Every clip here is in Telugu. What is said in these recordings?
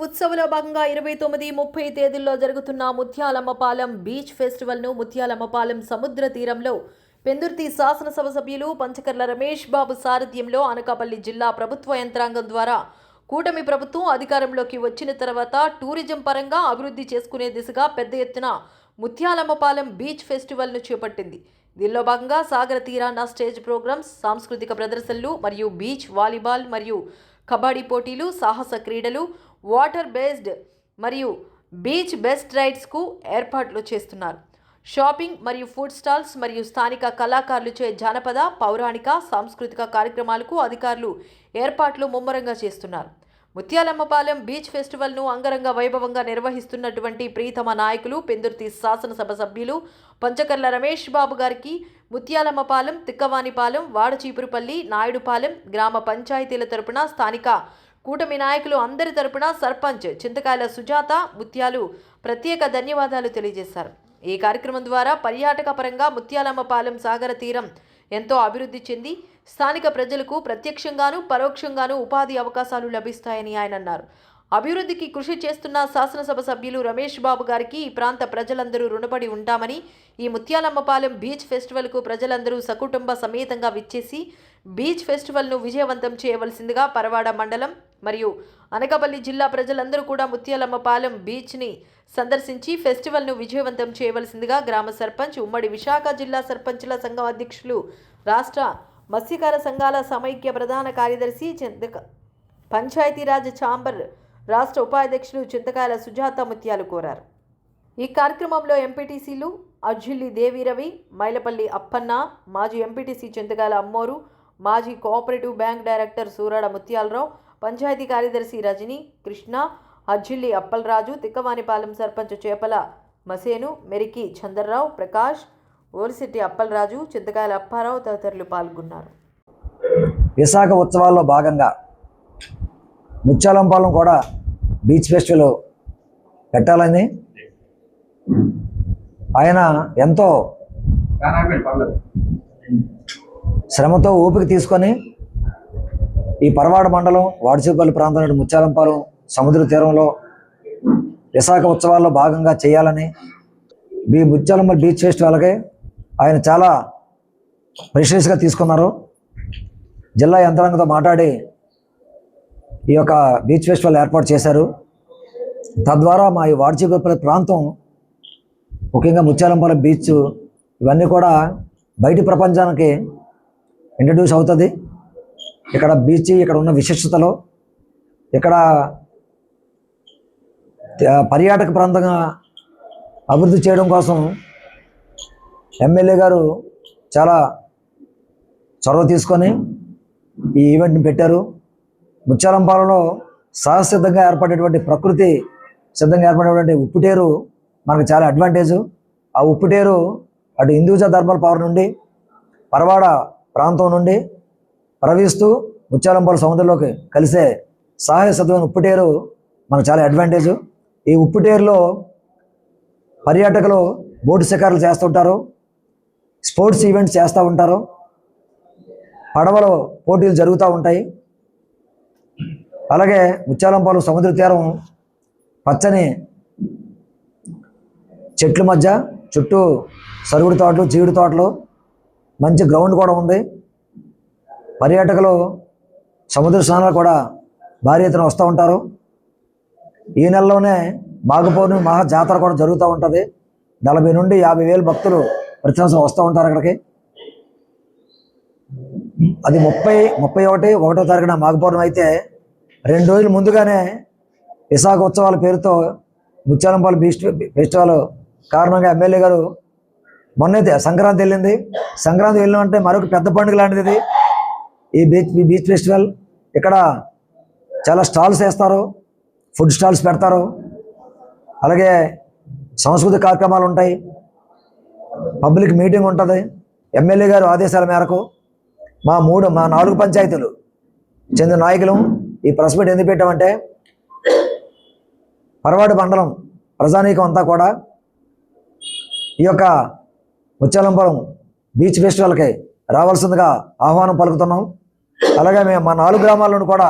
ఉత్సవంలో భాగంగా ఇరవై తొమ్మిది ముప్పై తేదీల్లో జరుగుతున్న ముత్యాలమ్మపాలెం బీచ్ ఫెస్టివల్ను ముత్యాలమ్మపాలెం సముద్ర తీరంలో పెందుర్తి శాసనసభ సభ్యులు పంచకర్ల రమేష్ బాబు సారథ్యంలో అనకాపల్లి జిల్లా ప్రభుత్వ యంత్రాంగం ద్వారా కూటమి ప్రభుత్వం అధికారంలోకి వచ్చిన తర్వాత టూరిజం పరంగా అభివృద్ధి చేసుకునే దిశగా పెద్ద ఎత్తున ముత్యాలమ్మపాలెం బీచ్ ఫెస్టివల్ను చేపట్టింది. దీనిలో భాగంగా సాగర తీరాన స్టేజ్ ప్రోగ్రామ్స్ సాంస్కృతిక ప్రదర్శనలు మరియు బీచ్ వాలీబాల్ మరియు కబడ్డీ పోటీలు సాహస క్రీడలు వాటర్ బేస్డ్ మరియు బీచ్ బెస్ట్ రైడ్స్కు ఏర్పాట్లు చేస్తున్నారు. షాపింగ్ మరియు ఫుడ్ స్టాల్స్ మరియు స్థానిక కళాకారులచే జానపద పౌరాణిక సాంస్కృతిక కార్యక్రమాలకు అధికారులు ఏర్పాట్లు ముమ్మరంగా చేస్తున్నారు. ముత్యాలమ్మపాలెం బీచ్ ఫెస్టివల్ను అంగరంగ వైభవంగా నిర్వహిస్తున్నటువంటి ప్రీతమ నాయకులు పెందుర్తి శాసనసభ సభ్యులు పంచకర్ల రమేష్ బాబు గారికి ముత్యాలమ్మపాలెం తిక్కవానిపాలెం వాడచీపురుపల్లి నాయుడుపాలెం గ్రామ పంచాయతీల తరపున స్థానిక కూటమి నాయకులు అందరి తరపున సర్పంచ్ చింతకాయల సుజాత ముత్యాలు ప్రత్యేక ధన్యవాదాలు తెలియజేశారు. ఈ కార్యక్రమం ద్వారా పర్యాటక పరంగా ముత్యాలమ్మపాలెం సాగర తీరం ఎంతో అభివృద్ధి చెంది స్థానిక ప్రజలకు ప్రత్యక్షంగాను పరోక్షంగాను ఉపాధి అవకాశాలు లభిస్తాయని ఆయన అన్నారు. అభివృద్ధికి కృషి చేస్తున్న శాసనసభ సభ్యులు రమేష్ బాబు గారికి ఈ ప్రాంత ప్రజలందరూ రుణపడి ఉంటామని ఈ ముత్యాలమ్మపాలెం బీచ్ ఫెస్టివల్కు ప్రజలందరూ సకుటుంబ సమేతంగా విచ్చేసి బీచ్ ఫెస్టివల్ను విజయవంతం చేయవలసిందిగా పరవాడ మండలం మరియు అనకాపల్లి జిల్లా ప్రజలందరూ కూడా ముత్యాలమ్మపాలెం బీచ్ని సందర్శించి ఫెస్టివల్ను విజయవంతం చేయవలసిందిగా గ్రామ సర్పంచ్ ఉమ్మడి విశాఖ జిల్లా సర్పంచ్ల సంఘం అధ్యక్షులు రాష్ట్ర మత్స్యకార సంఘాల సమైక్య ప్రధాన కార్యదర్శి చింతక పంచాయతీరాజ్ ఛాంబర్ రాష్ట్ర ఉపాధ్యక్షులు చింతకాయల సుజాత ముత్యాలు కోరారు. ఈ కార్యక్రమంలో ఎంపీటీసీలు అర్జుల్లి దేవిరవి మైలపల్లి అప్పన్న మాజీ ఎంపీటీసీ చింతకాయల అమ్మోరు మాజీ cooperative bank director Surada Mutyalarao panchayat కార్యదర్శి రజని కృష్ణ అజ్జిల్లి అప్పలరాజు తిక్కవానిపాలెం సర్పంచ్ చేపల మసేను మెరికి చందర్రావు ప్రకాష్ ఓరిశెట్టి అప్పలరాజు చింతకాయల అప్పారావు తదితరులు పాల్గొన్నారు. విశాఖ ఉత్సవాల్లో భాగంగా ముత్యాలంపాలెం కూడా బీచ్ ఫెస్టివల్ పెట్టాలని ఆయన ఎంతో శ్రమతో ఓపిక తీసుకొని ఈ పరవాడ మండలం వాడిచేపల్లి ప్రాంతం ముత్యాలంపాలెం సముద్ర తీరంలో విశాఖ ఉత్సవాల్లో భాగంగా చేయాలని ఈ ముత్యాలంపల్లి బీచ్ ఫెస్టివల్కే ఆయన చాలా ప్రెషియస్గా తీసుకున్నారు. జిల్లా యంత్రాంగంతో మాట్లాడి ఈ యొక్క బీచ్ ఫెస్టివల్ ఏర్పాటు చేశారు. తద్వారా మా ఈ వాడిచేపల్లి ప్రాంతం ముఖ్యంగా ముత్యాలంపాలెం బీచ్ ఇవన్నీ కూడా బయటి ప్రపంచానికి ఇంట్రడ్యూస్ అవుతుంది. ఇక్కడ బీచ్ ఇక్కడ ఉన్న విశిష్టతలు ఇక్కడ పర్యాటక ప్రాంతంగా అభివృద్ధి చేయడం కోసం ఎమ్మెల్యే గారు చాలా చొరవ తీసుకొని ఈ ఈవెంట్ని పెట్టారు. ముత్యాలంపాలలో సహసిద్ధంగా ఏర్పడేటువంటి ప్రకృతి సిద్ధంగా ఏర్పడేటువంటి ఉప్పుటేరు మనకు చాలా అడ్వాంటేజ్ ఆ ఉప్పుటేరు అటు హిందూజా ధర్మల పవర్ నుండి పరవాడ ప్రాంతం నుండి ప్రవహిస్తూ ముచ్చాలంపాలు సముద్రంలోకి కలిసే సహాయ సత్వం ఉప్పుటేరు మనకు చాలా అడ్వాంటేజ్ ఈ ఉప్పుటేరులో పర్యాటకులు బోటు శిఖరాలు చేస్తుంటారు స్పోర్ట్స్ ఈవెంట్స్ చేస్తూ ఉంటారు పడవలో పోటీలు జరుగుతూ ఉంటాయి. అలాగే ముత్యాలంపాలెం సముద్ర తీరం పచ్చని చెట్ల మధ్య చుట్టూ సరుగుడు తోటలు జీడి తోటలు మంచి గ్రౌండ్ కూడా ఉంది. పర్యాటకులు సముద్ర స్నానాలు కూడా భారీ ఎత్తున వస్తూ ఉంటారు. ఈ నెలలోనే మాఘపౌర్ణమి మహా జాతర కూడా జరుగుతూ ఉంటుంది. నలభై నుండి యాభై వేలు భక్తులు ప్రతి సంవత్సరం వస్తూ ఉంటారు అక్కడికి. అది ముప్పై ముప్పై ఒకటి ఒకటో తారీఖున మాఘపౌర్ణమి అయితే రెండు రోజులు ముందుగానే విశాఖ ఉత్సవాల పేరుతో ముత్యాలంపాల బీచ్ ఫెస్టివల్ కారణంగా ఎమ్మెల్యే గారు మొన్నైతే సంక్రాంతి వెళ్ళింది. సంక్రాంతి వెళ్ళినామంటే మరొక పెద్ద పండుగ లాంటిది ఈ బీచ్ ఈ బీచ్ ఫెస్టివల్ ఇక్కడ చాలా స్టాల్స్ వేస్తారు ఫుడ్ స్టాల్స్ పెడతారు. అలాగే సాంస్కృతిక కార్యక్రమాలు ఉంటాయి. పబ్లిక్ మీటింగ్ ఉంటుంది. ఎమ్మెల్యే గారు ఆదేశాల మేరకు మా మూడు మా నాలుగు పంచాయతీలు చెందిన నాయకులు ఈ ప్రెస్ మీట్ ఎందుకు పెట్టామంటే పరవాడి మండలం ప్రజానీకం అంతా కూడా ఈ యొక్క ముచ్చాలంపురం బీచ్ ఫెస్టివల్కి రావాల్సిందిగా ఆహ్వానం పలుకుతున్నాం. అలాగే మేము మా నాలుగు గ్రామాలను కూడా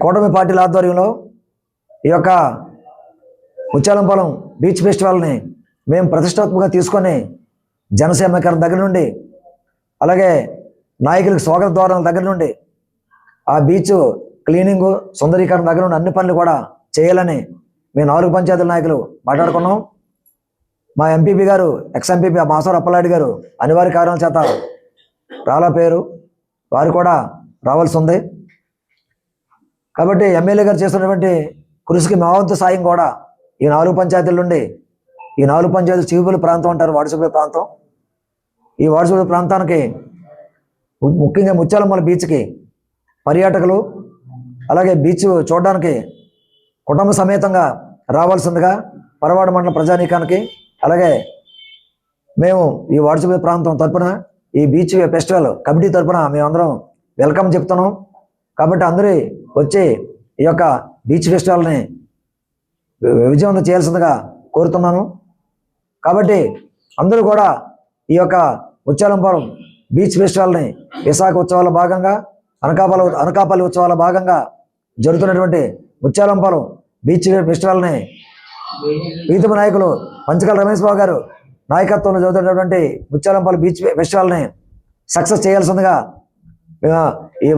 కూటమి పార్టీల ఆధ్వర్యంలో ఈ యొక్క ముత్యాలంపాలెం బీచ్ ఫెస్టివల్ని మేము ప్రతిష్టాత్మకంగా తీసుకొని జనసేమకరణ దగ్గర నుండి అలాగే నాయకులకు స్వాగత ద్వారాల దగ్గర నుండి ఆ బీచ్ క్లీనింగు సుందరీకరణ దగ్గర నుండి అన్ని పనులు కూడా చేయాలని మేము నాలుగు పంచాయతీల నాయకులు మాట్లాడుకున్నాం. మా ఎంపీపీ గారు ఎక్స్ ఎంపీపీ మాసవర్ అప్పలాడి గారు అనివార్య కారణాల చేత రాలా పేరు వారు కూడా రావాల్సి ఉంది కాబట్టి ఎమ్మెల్యే గారు చేస్తున్నటువంటి కృషికి మావంతు సాయం కూడా ఈ నాలుగు పంచాయతీల నుండి ఈ నాలుగు పంచాయతీలు చీపుల ప్రాంతం అంటారు వాడిసపల్లి ప్రాంతం. ఈ వాడిసపల్లి ప్రాంతానికి ముఖ్యంగా ముత్యాలమ్మల బీచ్కి పర్యాటకులు అలాగే బీచ్ చూడడానికి కుటుంబ సమేతంగా రావాల్సిందిగా పరవాడ మండల ప్రజానీకానికి అలాగే మేము ఈ వాడిసపల్లి ప్రాంతం తరపున ఈ బీచ్ ఫెస్టివల్ కమిటీ తరఫున మేమందరం వెల్కమ్ చెప్తున్నాం. కాబట్టి అందరూ వచ్చి ఈ యొక్క బీచ్ ఫెస్టివల్ని విజయవంతం చేయాల్సిందిగా కోరుతున్నాను. కాబట్టి అందరూ కూడా ఈ యొక్క ముత్యాలంపురం బీచ్ ఫెస్టివల్ని విశాఖ ఉత్సవాల భాగంగా అనకాపల్లి అనకాపల్లి ఉత్సవాల భాగంగా జరుగుతున్నటువంటి ముత్యాలంపురం బీచ్ ఫెస్టివల్ని ప్రీతమ నాయకులు పంచకల రమేష్ బాబు గారు నాయకత్వంలో చదువుతున్నటువంటి ముత్యాలంపల్లి బీచ్ ఫెస్టివల్ని సక్సెస్ చేయాల్సిందిగా ఈ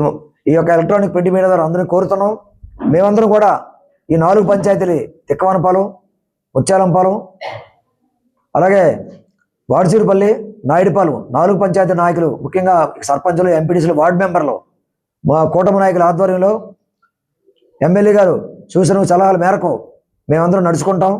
ఈ యొక్క ఎలక్ట్రానిక్ ప్రింట్ మీడియా ద్వారా అందరినీ కోరుతున్నాం. మేమందరం కూడా ఈ నాలుగు పంచాయతీలు తిక్కవనపాలెం ముచ్చాలంపాలెం అలాగే వాడిచూరుపల్లి నాయుడుపాలెం నాలుగు పంచాయతీ నాయకులు ముఖ్యంగా సర్పంచులు ఎంపీడీసీలు వార్డు మెంబర్లు మా కూటమి నాయకుల ఆధ్వర్యంలో ఎమ్మెల్యే గారు సూచన సలహాల మేరకు మేమందరం నడుచుకుంటాం.